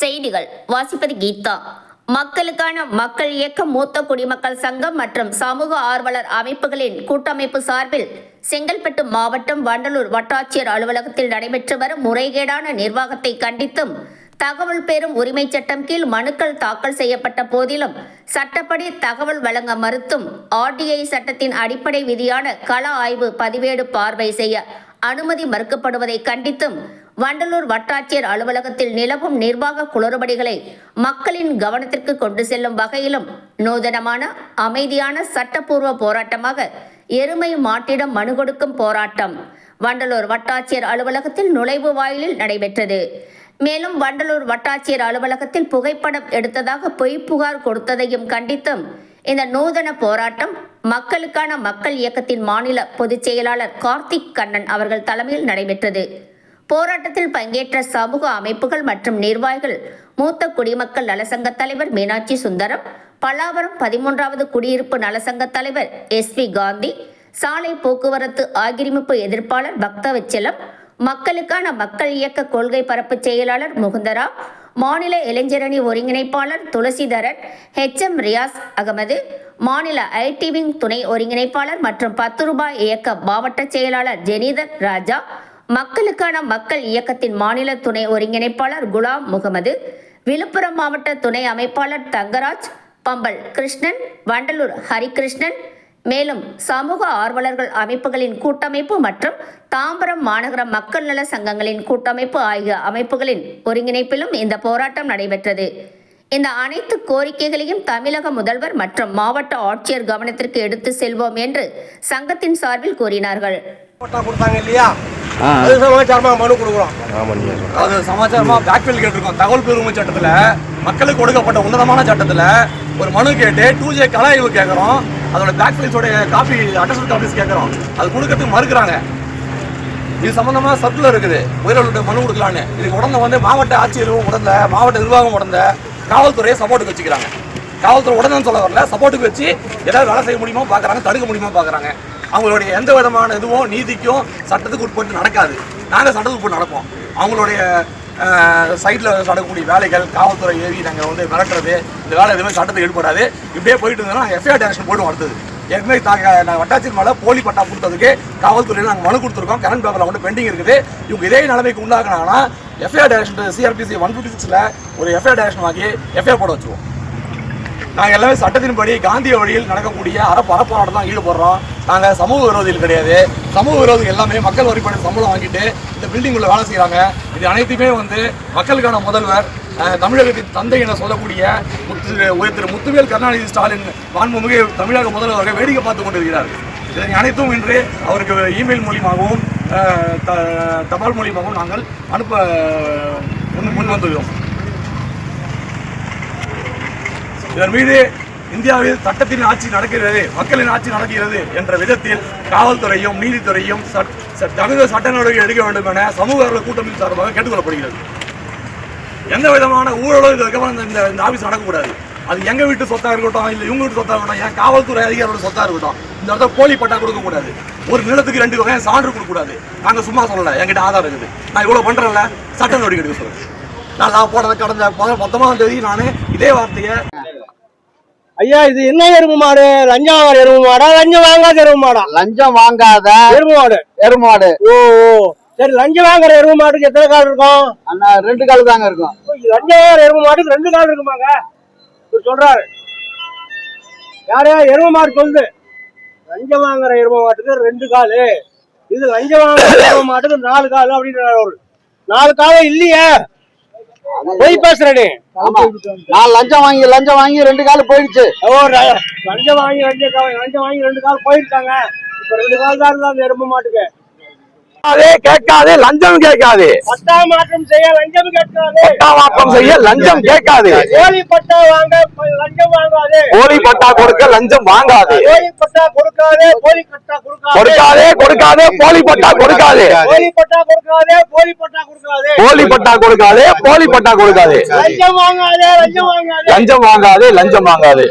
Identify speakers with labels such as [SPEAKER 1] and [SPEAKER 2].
[SPEAKER 1] செய்திகள். வாசிப்பது கீதா. மக்களுக்கான மக்கள் இயக்க மூத்த குடிமக்கள் சங்கம் மற்றும் சமூக ஆர்வலர் அமைப்புகளின் கூட்டமைப்பு சார்பில் செங்கல்பட்டு மாவட்டம் வண்டலூர் வட்டாட்சியர் அலுவலகத்தில் நடைபெற்று வரும் முறைகேடான நிர்வாகத்தை கண்டித்தும் தகவல் பெறும் உரிமை சட்டம் கீழ் மனுக்கள் தாக்கல் செய்யப்பட்ட போதிலும் சட்டப்படி தகவல் வழங்க மறுத்தும் ஆர்டிஐ சட்டத்தின் அடிப்படை விதியான கள ஆய்வு பதிவேடு பார்வை செய்ய அனுமதி மறுக்கப்படுவதை கண்டித்தும் வண்டலூர் வட்டாட்சியர் அலுவலகத்தில் நிலவும் நிர்வாக குளறுபடிகளை மக்களின் கவனத்திற்கு கொண்டு செல்லும் வகையிலும் நூதனமான அமைதியான சட்டப்பூர்வ போராட்டமாக எருமை மாட்டிடம் மனு கொடுக்கும் போராட்டம் வண்டலூர் வட்டாட்சியர் அலுவலகத்தில் நுழைவு வாயிலில் நடைபெற்றது. மேலும் வண்டலூர் வட்டாட்சியர் அலுவலகத்தில் புகைப்படம் எடுத்ததாக பொய் புகார் கொடுத்ததையும் கண்டித்தும் இந்த நூதன போராட்டம் மக்களுக்கான மக்கள் இயக்கத்தின் மாநில பொதுச் செயலாளர் கார்த்திக் கண்ணன் அவர்கள் தலைமையில் நடைபெற்றது. போராட்டத்தில் பங்கேற்ற சமூக அமைப்புகள் மற்றும் நிர்வாகிகள் மூத்த குடிமக்கள் நலசங்க தலைவர் மீனாட்சி சுந்தரம் பல்லாவரம் பதிமூன்றாவது குடியிருப்பு நலசங்க தலைவர் எஸ் வி காந்தி சாலை போக்குவரத்து ஆக்கிரமிப்பு எதிர்ப்பாளர் பக்தவச்சலம் மக்களுக்கான மக்கள் இயக்க கொள்கை பரப்பு செயலாளர் முகுந்தரா மாநில இளைஞரணி ஒருங்கிணைப்பாளர் துளசிதரன் ஹெச் எம் ரியாஸ் அகமது மாநில ஐடி விங் துணை ஒருங்கிணைப்பாளர் மற்றும் பத்து ரூபாய் இயக்க மாவட்ட செயலாளர் ஜெனிதர் ராஜா மக்களுக்கான மக்கள் இயக்கத்தின் மாநில துணை ஒருங்கிணைப்பாளர் குலாம் முகமது விழுப்புரம் மாவட்ட துணை அமைப்பாளர் தங்கராஜ் பம்பல் கிருஷ்ணன் வண்டலூர் ஹரிகிருஷ்ணன் மேலும் சமூக ஆர்வலர்கள் அமைப்புகளின் கூட்டமைப்பு மற்றும் தாம்பரம் மாநகர மக்கள் நல சங்கங்களின் கூட்டமைப்பு ஆகிய அமைப்புகளின் ஒருங்கிணைப்பிலும் இந்த போராட்டம் நடைபெற்றது. இந்த அனைத்து கோரிக்கைகளையும் தமிழக முதல்வர் மற்றும் மாவட்ட ஆட்சியர் கவனத்திற்கு எடுத்து செல்வோம் என்று சங்கத்தின் சார்பில் கூறினார்கள்.
[SPEAKER 2] அது சமாச்சாரமா மனு கொடுக்குறோம். அது சமாச்சாரமா பேக்ஃபில் கேட்டிருக்கோம். தகவல் பெருமை சட்டத்துல மக்களுக்கு கொடுக்கப்பட்ட உன்னதமான சட்டத்துல ஒரு மனு கேட்டு டூ ஜே கலாய்வு கேட்கறோம் அதோட பேக்ஃபில்ஸோட காப்பி அட்டஸ்மெண்ட் காப்பீஸ் கேட்கறோம் அது கொடுக்கறதுக்கு மறுக்கிறாங்க. இது சம்பந்தமா சர்க்குலர் இருக்குது. உயிரிழந்த மனு கொடுக்கலான்னு. இதுக்கு உடனே வந்து மாவட்ட ஆட்சியரும் உடந்த மாவட்ட நிர்வாகம் உடந்த காவல்துறையை சப்போர்ட்டுக்கு வச்சுக்கிறாங்க. காவல்துறை உடனே சொல்ல வரல. சப்போர்ட்டுக்கு வச்சு ஏதாவது வேலை செய்ய முடியுமா பார்க்கறாங்க தடுக்க முடியுமா பார்க்கறாங்க. அவங்களுடைய எந்த விதமான இதுவும் நீதிக்கும் சட்டத்துக்கு உட்பட்டு நடக்காது. நாங்கள் சட்டத்துக்கு உட்பட்டு நடப்போம். அவங்களுடைய சைடில் நடக்கக்கூடிய வேலைகள் காவல்துறை ஏவி நாங்கள் வந்து மிரட்டுறது இந்த வேலை எதுவுமே சட்டத்துக்கு ஈடுபடாது. இப்படியே போயிட்டு இருந்தோம்னா எஃப்ஐஆர் டேரக்ஷன் போட்டு வந்தது ஏற்கனவே தாங்க நாங்கள் வட்டாட்சியர் மேலே போலி பட்டா கொடுத்ததுக்கு காவல்துறையில் நாங்கள் மனு கொடுத்துருக்கோம். கரண்ட் பேப்பரில் வந்து பெண்டிங் இருக்குது. இவங்க இதே நிலைமைக்கு உண்டாக்குனாங்கன்னா FIR direction CrPC one fifty சிக்ஸில் ஒரு எஃப்ஐஆர் டேரக்ஷன் வாங்கி எஃப்ஐஆர் போட வச்சுருவோம். நாங்கள் எல்லாமே சட்டத்தின்படி காந்திய வழியில் நடக்கக்கூடிய அற பரப்போராட்டம் தான் ஈடுபடுறோம். நாங்கள் சமூக விரோதிகள் கிடையாது. சமூக விரோதிகள் எல்லாமே மக்கள் வரிப்படை சம்பளம் வாங்கிட்டு இந்த பில்டிங் உள்ள வேலை செய்கிறாங்க இது அனைத்துமே வந்து மக்களுக்கான முதல்வர் தமிழகத்தின் தந்தை என சொல்லக்கூடிய முத்து திரு முத்துவேல் கருணாநிதி ஸ்டாலின் மாண்புமிகு தமிழக முதல்வர்கள் வேடிக்கை பார்த்து கொண்டிருக்கிறார். இதனை அனைத்தும் இன்று அவருக்கு இமெயில் மூலியமாகவும் த- தபால் மூலியமாகவும் நாங்கள் அனுப்ப முன் முன் வந்துள்ளோம். இதன் மீது இந்தியாவில் சட்டத்தின் ஆட்சி நடக்கிறது மக்களின் ஆட்சி நடக்கிறது என்ற விதத்தில் காவல்துறையும் நீதித்துறையும் சட்- தகுந்த சட்ட நடவடிக்கை எடுக்க வேண்டும் என சமூக கூட்டமைப்பு சார்பாக கேட்டுக்கொள்ளப்படுகிறது. எந்த விதமான ஊழலும் இது வரைக்கும் இந்த இந்த- ஆபீஸ் நடக்கக்கூடாது. அது எங்க வீட்டு சொத்தாக இருக்கட்டும் இல்லை இவங்க வீட்டு சொத்தாக இருக்கட்டும் என் காவல்துறை அதிகாரியோட சொத்தாக இருக்கட்டும் இந்த இடத்துல போலி பட்டா கொடுக்கக்கூடாது. ஒரு நிலத்துக்கு ரெண்டு வகையான சான்று கொடுக்கக்கூடாது. நாங்கள் நாங்க சும்மா சொல்லலை என்கிட்ட ஆதாரம் இருக்குது. நான் இவ்வளோ பண்றேன்ல சட்ட நடவடிக்கை எடுக்க சொல்லுங்கள் நான் நான் போனது கடந்த பத- பத்தொன்பதாம் தேதி நான் இதே வார்த்தையை
[SPEAKER 3] ஐயா இது என்ன எருமை மாடு? லஞ்சம் வாங்குற எருமை மாடா? லஞ்சம் வாங்காத எருமை மாடா?
[SPEAKER 4] லஞ்சம் வாங்காத
[SPEAKER 3] எருமை மாடு.
[SPEAKER 4] எருமாடு
[SPEAKER 3] ஓ ஓ. சரி லஞ்சம் வாங்குற எருமை மாட்டுக்கு எத்தனை கால் இருக்கும்?
[SPEAKER 4] அண்ணா ரெண்டு கால் தாங்க இருக்கும்.
[SPEAKER 3] லஞ்சம் வாங்குற எருமை மாட்டுக்கு ரெண்டு கால் இருக்குமாங்க? இவர் சொல்றாரு. யாரையா எருமை மாடு சொல்லுது லஞ்சம் வாங்குற எருமை மாட்டுக்கு ரெண்டு காலு. இது லஞ்சம் வாங்குற எருமை மாட்டுக்கு நாலு கால் அப்படின்றாரு அவரு. நாலு காலம் இல்லையே. போய் பேசுற நீ
[SPEAKER 4] ஆமா. நான் லஞ்சம் வாங்கி லஞ்சம் வாங்கி ரெண்டு கால் போயிடுச்சு.
[SPEAKER 3] லஞ்சம் வாங்கி ரெண்டு லஞ்சம் வாங்கி ரெண்டு கால் போயிருக்காங்க. இப்ப ரெண்டு கால் தான் இருந்தா எருமை மாட்டுக்கு.
[SPEAKER 2] கேட்காது லஞ்சம் கேட்காது.
[SPEAKER 3] பட்டா மாற்றம் செய்ய லஞ்சம் கேட்காது.
[SPEAKER 2] பட்டாவாக்கம் செய்ய லஞ்சம் கேட்காது.
[SPEAKER 3] கோழி பட்டா வாங்க ப- லஞ்சம் வாங்காது.
[SPEAKER 2] போலி பட்டா கொடுக்க லஞ்சம் வாங்காது.
[SPEAKER 3] கோழி பட்டா கொடுக்காதே கோழி பட்டா கொடுக்காதே.
[SPEAKER 2] கொடுக்காதே கொடுக்காதே போலி பட்டா கொடுக்காது.
[SPEAKER 3] கோழி பட்டா கொடுக்காதே கோழி பட்டா கொடுக்காதே.
[SPEAKER 2] போலி பட்டா கொடுக்காதே போலி பட்டா கொடுக்காது.
[SPEAKER 3] லஞ்சம் வாங்காதே லஞ்சம் வாங்காதே.
[SPEAKER 2] லஞ்சம் வாங்காதே லஞ்சம் வாங்காது.